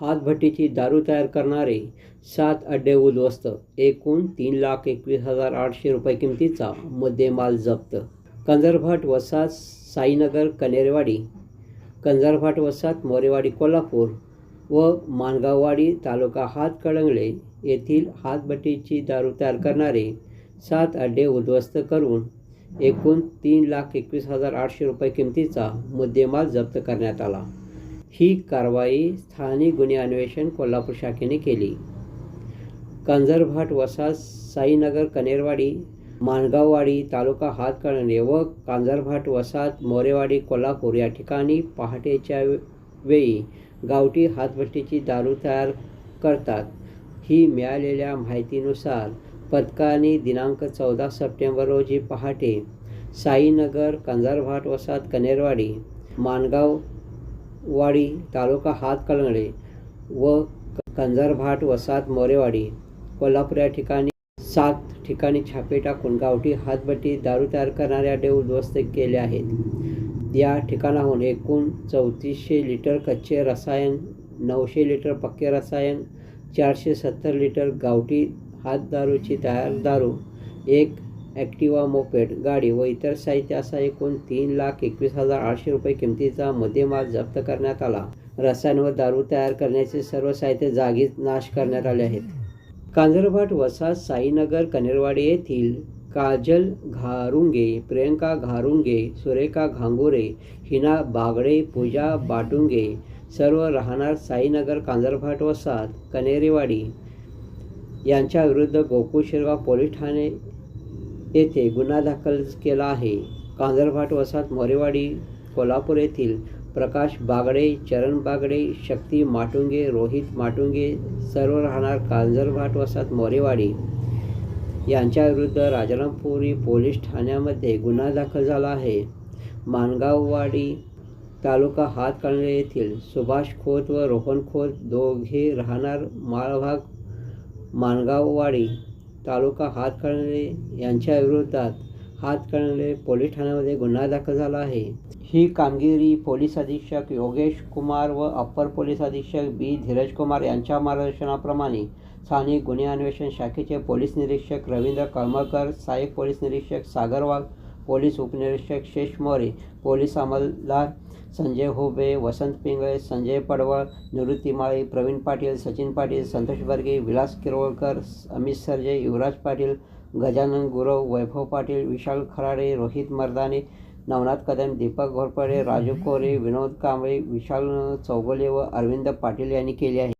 हातभट्टीची दारू तयार करणारे सात अड्डे उद्ध्वस्त. एकूण तीन लाख एकवीस हजार आठशे रुपये किमतीचा मुद्देमाल जप्त. कंजरभाट वसात साईनगर कनेरवाडी. कंजरभाट वसात मोरेवाडी कोल्हापूर व मानगाववाडी तालुका हातकळंगले येथील हातभट्टीची दारू तयार करणारे सात अड्डे उद्ध्वस्त करून एकूण तीन लाख एकवीस हजार आठशे रुपये किमतीचा मुद्देमाल जप्त करण्यात आला. ही कारवाई स्थानिक गुन्हे अन्वेषण कोल्हापूर शाखेने केली. कंजरभाट वसात साईनगर कनेरवाडी माणगाववाडी तालुका हातकणंगले व कांजरभाट वसात मोरेवाडी कोल्हापूर या ठिकाणी पहाटेच्या वेळी गावठी हातभट्टीची दारू तयार करतात. ही मिळालेल्या माहितीनुसार पथकाने दिनांक चौदा सप्टेंबर रोजी पहाटे साईनगर कंजरभाट वसात कनेरवाडी माणगाव वाडी तालुका हातकळंगळे व कंजरभाट वसात मोरेवाडी कोल्हापूर या ठिकाणी सात ठिकाणी छापे टाकून गावठी हातबट्टी दारू तयार करणाऱ्या डे उद्ध्वस्त केले आहेत. या ठिकाणाहून एकूण चौतीसशे लिटर कच्चे रसायन नऊशे लिटर पक्के रसायन चारशे सत्तर लिटर गावठी हात दारूची तयार दारू एक ॲक्टिवा मोपेड गाडी व इतर साहित्य असा एकूण तीन लाख एकवीस हजार आठशे रुपये किमतीचा मध्यमाल जप्त करण्यात आला. रसायन व दारू तयार करण्याचे सर्व साहित्य जागीच नाश करण्यात आले आहेत. कांजरभाट वसात साईनगर कनेरवाडी येथील काजल घारुंगे प्रियंका घारुंगे सुरेखा घांगुरे हिना बागडे पूजा बाटुंगे सर्व राहणार साईनगर कांजरभाट वसात कनेरीवाडी. यांच्या विरुद्ध गोकुळ शिरगाव पोलीस ठाणे येथे गुन्हा दाखल केला आहे. कांजरभाट वसात मोरेवाडी कोल्हापूर येथील प्रकाश बागडे चरण बागडे शक्ती माटुंगे रोहित माटुंगे सर्व राहणार कांजरभाट वसात मोरेवाडी. यांच्याविरुद्ध राजारामपुरी पोलीस ठाण्यामध्ये गुन्हा दाखल झाला आहे. मानगाववाडी तालुका हातकणंगले येथील सुभाष खोत व रोहन खोत दोघे राहणार माळभाग मानगाववाडी. तालुका हातकणंगले यांच्या विरोधात हातकणंगले पोलीस ठाण्यामध्ये गुन्हा दाखल झाला आहे. ही कामगिरी पोलीस अधीक्षक योगेश कुमार व अप्पर पोलीस अधीक्षक बी. धीरज कुमार यांच्या मार्गदर्शनाप्रमाणे स्थानिक गुन्हे अन्वेषण शाखेचे पोलीस निरीक्षक रवींद्र कळमकर सहाय्यक पोलीस निरीक्षक सागर वाघ पोलीस उपनिरीक्षक शेष मोरे पोलीस अंमलदार संजय होबे वसंत पिंगळे संजय पडवळ निवृत्ती माळी प्रवीण पाटील सचिन पाटील संतोष बर्गे विलास किरवळकर अमित सरजे युवराज पाटील गजानन गुरव वैभव पाटील विशाल खराडे रोहित मर्दाने नवनाथ कदम दीपक घोरपडे राजू कोरे विनोद कांबळे विशाल चौगुले व अरविंद पाटील यांनी केले आहे.